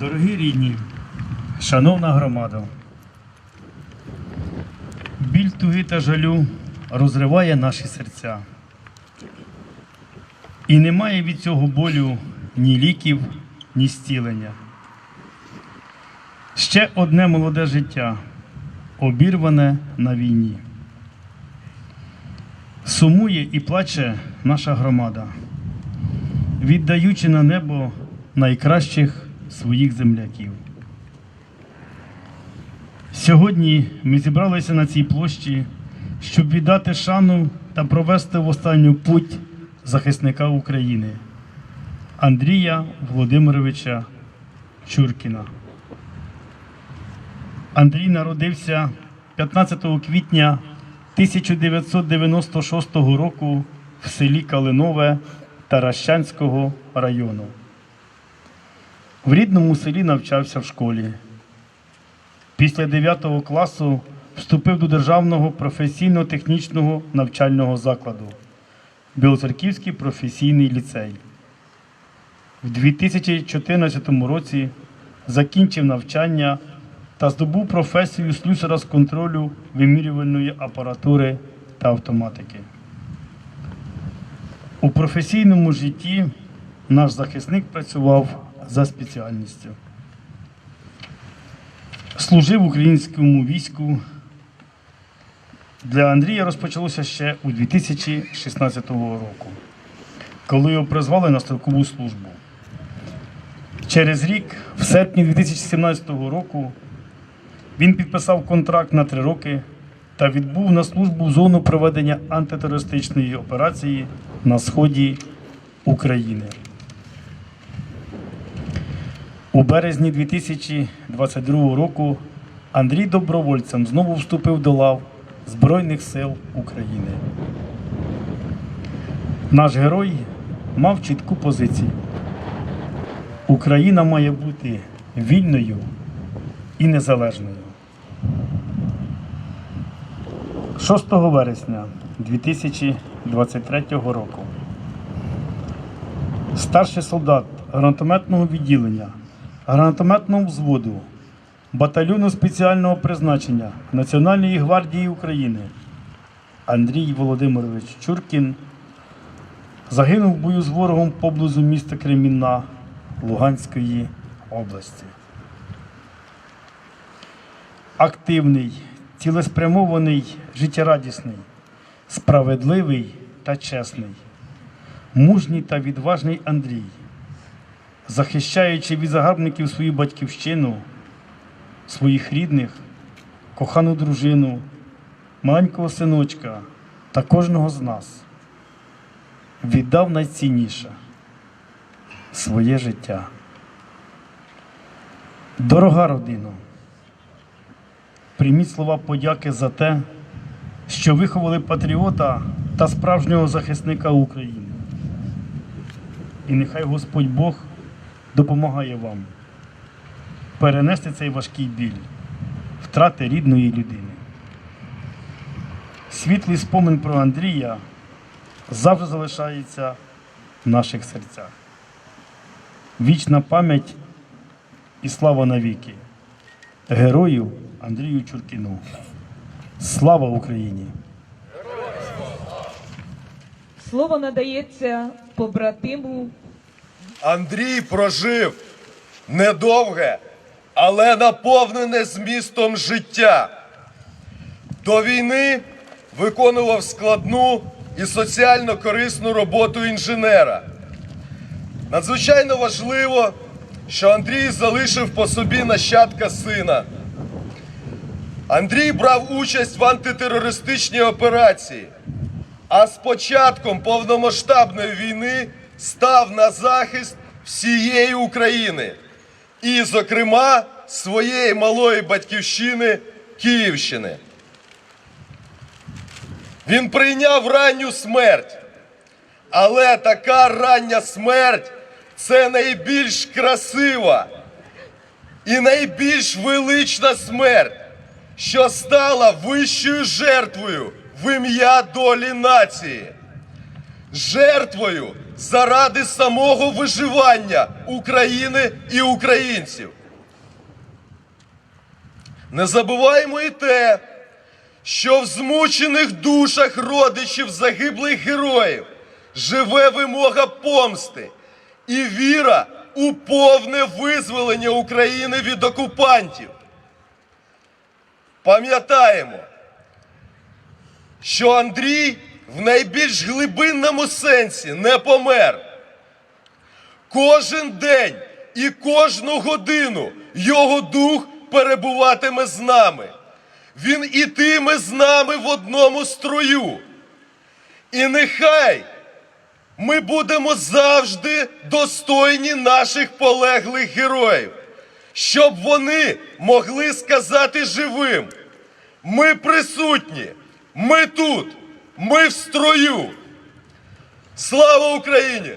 Дорогі рідні, шановна громада, біль туги та жалю розриває наші серця. І немає від цього болю ні ліків, ні зцілення. Ще одне молоде життя, обірване на війні. Сумує і плаче наша громада, віддаючи на небо найкращих своїх земляків. Сьогодні ми зібралися на цій площі, щоб віддати шану та провести в останню путь захисника України Андрія Володимировича Чуркіна. Андрій народився 15 квітня 1996 року в селі Калинове Таращанського району. В рідному селі навчався в школі. Після 9 класу вступив до Державного професійно-технічного навчального закладу Білоцерківський професійний ліцей. В 2014 році закінчив навчання та здобув професію слюсара з контролю вимірювальної апаратури та автоматики. У професійному житті наш захисник працював за спеціальністю. Служив українському війську. Для Андрія розпочалося ще у 2016 року, коли його призвали на строкову службу. Через рік, в серпні 2017 року, він підписав контракт на три роки та відбув на службу зону проведення антитерористичної операції на сході України. У березні 2022 року Андрій добровольцем знову вступив до лав Збройних сил України. Наш герой мав чітку позицію. Україна має бути вільною і незалежною. 6 вересня 2023 року старший солдат гранатометного відділення, гранатометного взводу, батальйону спеціального призначення Національної гвардії України Андрій Володимирович Чуркін загинув в бою з ворогом поблизу міста Кремінна Луганської області. Активний, цілеспрямований, життєрадісний, справедливий та чесний, мужній та відважний Андрій, захищаючи від загарбників свою батьківщину, своїх рідних, кохану дружину, маленького синочка та кожного з нас, віддав найцінніше своє життя. Дорога родина, прийміть слова подяки за те, що виховали патріота та справжнього захисника України. І нехай Господь Бог допомагає вам перенести цей важкий біль, втрати рідної людини. Світлий спомин про Андрія завжди залишається в наших серцях. Вічна пам'ять і слава навіки. Герою Андрію Чуркіну. Слава Україні! Слово надається побратиму Андрій прожив недовге, але наповнене змістом життя. До війни виконував складну і соціально корисну роботу інженера. Надзвичайно важливо, що Андрій залишив по собі нащадка сина. Андрій брав участь в антитерористичній операції, а з початком повномасштабної війни став на захист всієї України і, зокрема, своєї малої батьківщини Київщини. Він прийняв ранню смерть, але така рання смерть це найбільш красива і найбільш велична смерть, що стала вищою жертвою в ім'я долі нації. жертвою заради самого виживання України і українців. Не забуваємо і те, що в змучених душах родичів загиблих героїв живе вимога помсти і віра у повне визволення України від окупантів. Пам'ятаємо, що Андрій в найбільш глибинному сенсі не помер. Кожен день і кожну годину його дух перебуватиме з нами. Він ітиме з нами в одному строю. І нехай ми будемо завжди достойні наших полеглих героїв, щоб вони могли сказати живим: ми присутні, ми тут, ми в строю. Слава Україні!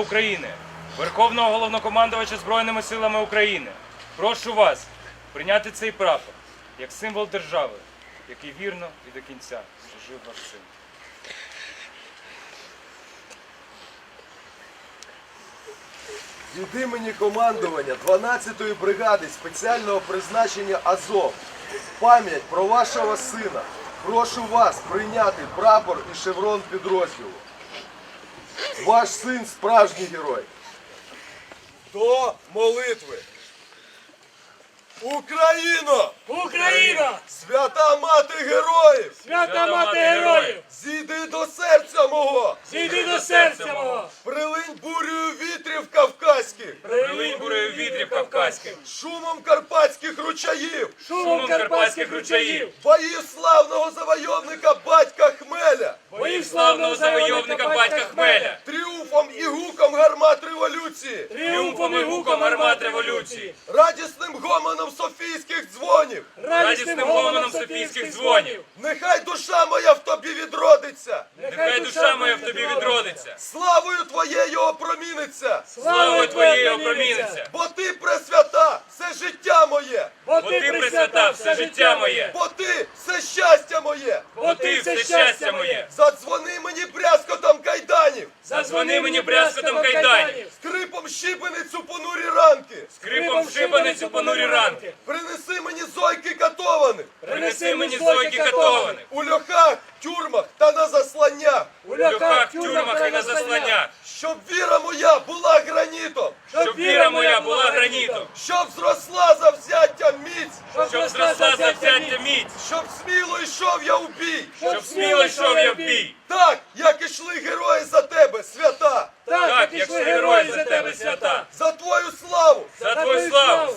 України, Верховного головнокомандувача Збройними силами України, прошу вас прийняти цей прапор як символ держави, який вірно і до кінця служив ваш син. Від імені командування 12-ї бригади спеціального призначення Азов пам'ять про вашого сина. Прошу вас прийняти прапор і шеврон підрозділу. Ваш син справжній герой. До молитви. Україно! Україна! Свята мати героїв! Свята мати героїв! Зійди до серця мого! Зійди до серця мого! Прилинь бурею вітрів кавказьких! Прилинь бурею вітрів кавказьких, Шумом карпатських ручаїв! Шумом карпатських ручаїв! Боїв славного завойовника батька Хмеля! Боїв славного завойовника батька Хмеля, Тріумфом і гуком гармат революції! Тріумфом і гуком гармат революції! Радісним гомоном софійських дзвонів! радісним гомоном софійських дзвонів. Нехай душа моя! Нехай душа моя в тобі відродиться, Славою твоєю опроміниться! славою твоєю опроміниться, Бо ти пресвята, все життя моє! Бо ти присвята все життя моє, Бо ти все щастя моє! бо ти все щастя моє. Задзвони мені брязкотом кайданів! Задзвони мені брязкотом кайданів, Скрипом щибеницю понурі ранки! Скрипом понурі ранки. Принеси мені зойки катованих! Принеси мені зойки катованих, У льохах, тюрмах та на засланнях! У в льохах, тюрмах і на засланнях, Щоб віра моя була гранітом! щоб віра моя була гранітом, Щоб зросла за взяття міць! щоб зросла завзяття міць, Щоб сміло йшов я у бій! щоб сміло йшов я в бій. Так, як ішли герої за тебе, свята! Так, як йшли герої за тебе свята, За твою славу! за твою славу,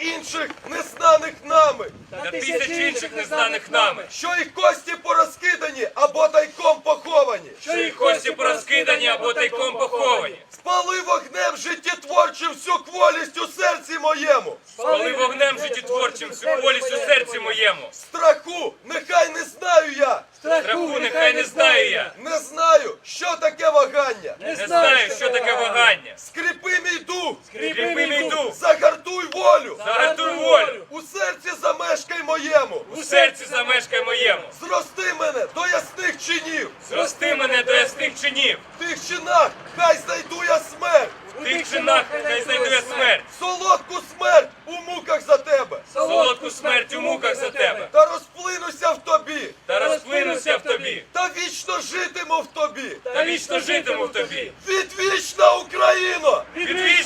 інших незнаних нами! та тисяч інших незнаних нами, Що їх кості порозкидані або тайком поховані! що їх кості порозкидані або тайком поховані. Спали вогнем життєтворчим всю кволість у серці моєму! Спали вогнем життєтворчим всю полість у серці моєму. Страху нехай не знаю я! Страху нехай не знаю я, Не знаю, що таке вагання! не знаю, що таке вагання. Скріпи мій дух! Кріпи мій дух, Загартуй волю! загартуй волю, У серці замешкай моєму! у серці замешкай моєму. Зрости мене до ясних чинів! Зрости мене до ясних чинів, В тих чинах хай знайду я смерть! в тих чинах хай знайду я смерть, Солодку смерть у муках за тебе! солодку смерть у муках за тебе, Та розплинуся в тобі! та розплинуся в тобі, Та вічно житиму в тобі! та вічно житиму в тобі. Відвічна Україно! Відвічна